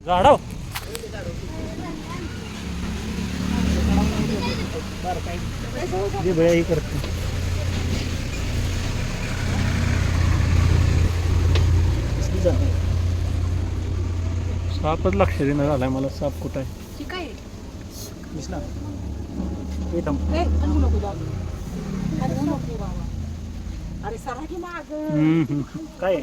झाडाव ही करते सापच लक्ष देणं झालाय मला साप कुठं आहे दिसला हे थांब. अरे सरा की माग हम्म, हम्म. काय आहे?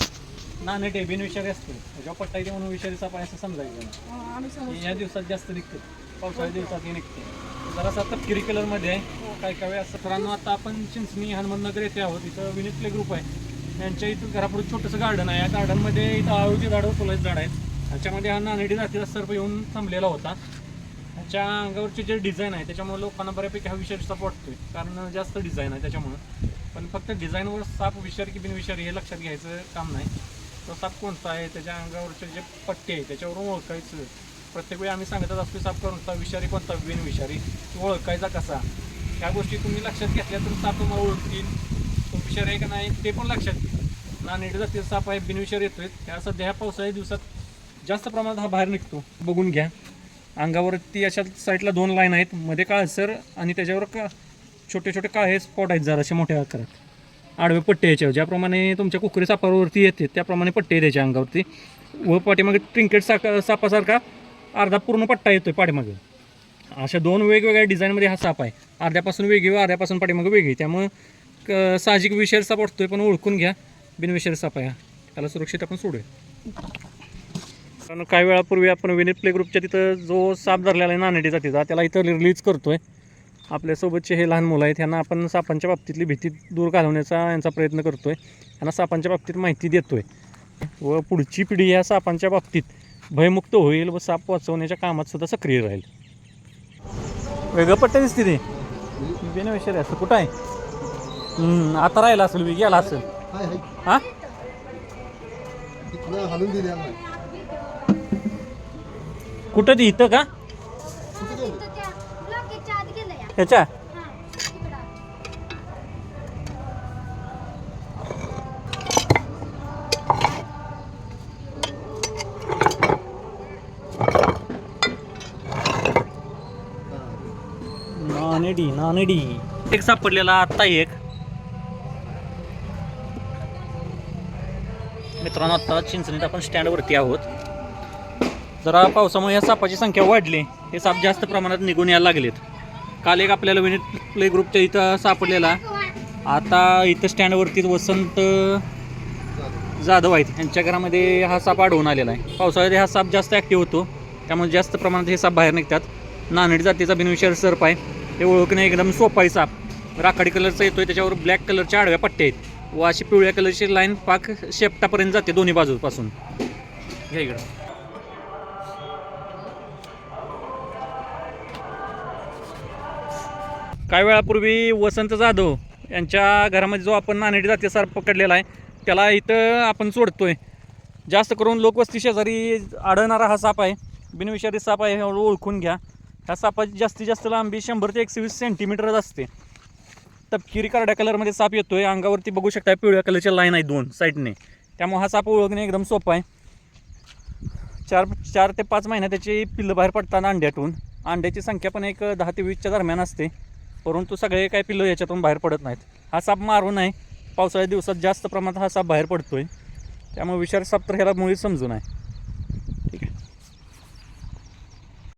ना नाणे ते बिनविषारी असते जेव्हा पट्टा म्हणून विषारी साप आहे असं समजायचं आम्ही समज हे या दिवसात जास्त निघते. पावसाळ्या दिवसात हे निघते. जरासा तपकिरी कलरमध्ये आहे काय काय वेळ असं मित्रांनो आता आपण चिंचणी हनुमंतनगर येथे आहोत इथं विनीत प्ले ग्रुप आहे. त्यांच्या इथं घरापुढे छोटंसं गार्डन आहे. या गार्डनमध्ये इथं आळूची झाडं फुलाची झाड आहेत. ह्याच्यामध्ये हा नानेडी जातीचा सर्प येऊन थांबलेला होता. ह्याच्या अंगावरचे जे डिझाईन आहे त्याच्यामुळे लोकांना बऱ्यापैकी हा विषारी साप वाटतोय. कारण जास्त डिझाईन आहे त्याच्यामुळं. पण फक्त डिझाईनवर साप विषारी की बिनविषारी हे लक्षात घ्यायचं काम नाही. तो साप कोणता आहे त्याच्या अंगावरचे जे पट्टे आहे त्याच्यावरून ओळखायचं. प्रत्येक वेळी आम्ही सांगतच असतो साप कोणता विषारी कोणता? बिनविषारी. तो ओळखायचा कसा? ह्या गोष्टी तुम्ही लक्षात घेतल्या तर साप तुम्हाला ओळखतील. तो विषारी आहे का नाही ते पण लक्षात ना नीट जातील साप आहे बिनविषारी येतोय. ह्या सध्या ह्या पावसाळ्या दिवसात जास्त प्रमाणात हा बाहेर निघतो. बघून घ्या. अंगावरती अशा साईडला दोन लाईन आहेत. मध्ये काळसर आणि त्याच्यावर का छोटे छोटे काळे स्पॉट आहेत जराशे मोठ्या आकारात. आडवे पट्टे याच्यावर. ज्याप्रमाणे तुमच्या कुकरी सापावरती येते त्याप्रमाणे पट्टे आहेत त्याच्या अंगावरती. व पाठीमागे ट्रिंकेट साका सापासारखा अर्धा पूर्ण पट्टा येतोय पाठीमागे. अशा दोन वेगवेगळ्या डिझाईनमध्ये हा साप आहे. अर्ध्यापासून वेगळी व अर्ध्यापासून पाठीमागे वेगळी. त्यामुळं क साहजिक विषय साप वाटतोय पण ओळखून घ्या. बिनविषय साप आहे त्याला सुरक्षित आपण सोडूया. कारण काही वेळापूर्वी आपण विनीत प्ले ग्रुपच्या तिथं जो साप धरलेला आहे नानेडी जातीचा त्याला इथं रिलीज करतोय. आपल्यासोबतचे हे लहान मुलं आहेत यांना आपण सापांच्या बाबतीतली भीती दूर घालवण्याचा यांचा प्रयत्न करतोय. यांना सापांच्या बाबतीत माहिती देतोय. व पुढची पिढी या सापांच्या बाबतीत भयमुक्त होईल व साप वाचवण्याच्या कामात सुद्धा सक्रिय राहील. वेगळं पट्ट दिसते ते. बेनविषारी असं. कुठं आहे? आता राहिला असेल वेगळी आला असेल. हाय हाय. हां? कुठं ती? इथं का कुठे गेले? ब्लॉकेटच्या आत गेलं या ह्याच्या हां नानडी नानेडी. नानेडी एक सापडलेला आत्ता एक. मित्रांनो आत्ता चिंचणीत आपण स्टँडवरती आहोत. जरा पावसामुळे या सापाची संख्या वाढली. हे साप जास्त प्रमाणात निघून यायला लागलेत. काल एक आपल्याला विनीत प्ले ग्रुपच्या इथं सापडलेला. आता इथं स्टँडवरतीच वसंत जाधव आहेत. यांच्या घरामध्ये हा साप आढळून आलेला आहे. पावसाळ्यात हा साप जास्त ॲक्टिव्ह होतो. त्यामुळे जास्त प्रमाणात हे साप बाहेर निघतात. नानडी जातीचा बिनविषारी सर्प आहे. हे ओळखणे एकदम सोपा आहे साप. राखाडी कलरचा येतोय त्याच्यावर ब्लॅक कलरच्या आडव्या पट्ट्या आहेत. व अशी पिवळ्या कलरची लाईन पाक शेपटापर्यंत जाते दोन्ही बाजूपासून. घ्या इकडं. काही वेळापूर्वी वसंत जाधव यांच्या घरामध्ये जो आपण नानेडी जाती साप पकडलेला आहे त्याला इथं आपण सोडतो आहे जास्त करून लोकवस्ती शेजारी आढळणारा हा साप आहे. बिनविषारी साप आहे हे ओळखून घ्या. ह्या सापाची जास्तीत जास्त लांबी शंभर ते एकशे वीस सेंटीमीटरच असते. तपकिरी करड्या कलरमध्ये साप येतो आहे अंगावरती बघू शकता पिवळ्या कलरच्या लाईन आहे दोन साईडने. त्यामुळे हा साप ओळखणे एकदम सोपं आहे. चार चार ते पाच महिन्यात त्याची पिल्लं बाहेर पडतात अंड्यातून. अंड्याची संख्या पण एक दहा ते वीसच्या दरम्यान असते. परंतु सगळे काही पिल्लं याच्यातून बाहेर पडत नाहीत. हा साप मारू नये पावसाळ्या दिवसात जास्त प्रमाणात हा साप बाहेर पडतो आहे त्यामुळे विषारी साप तर ह्याला मुळीच समजू नये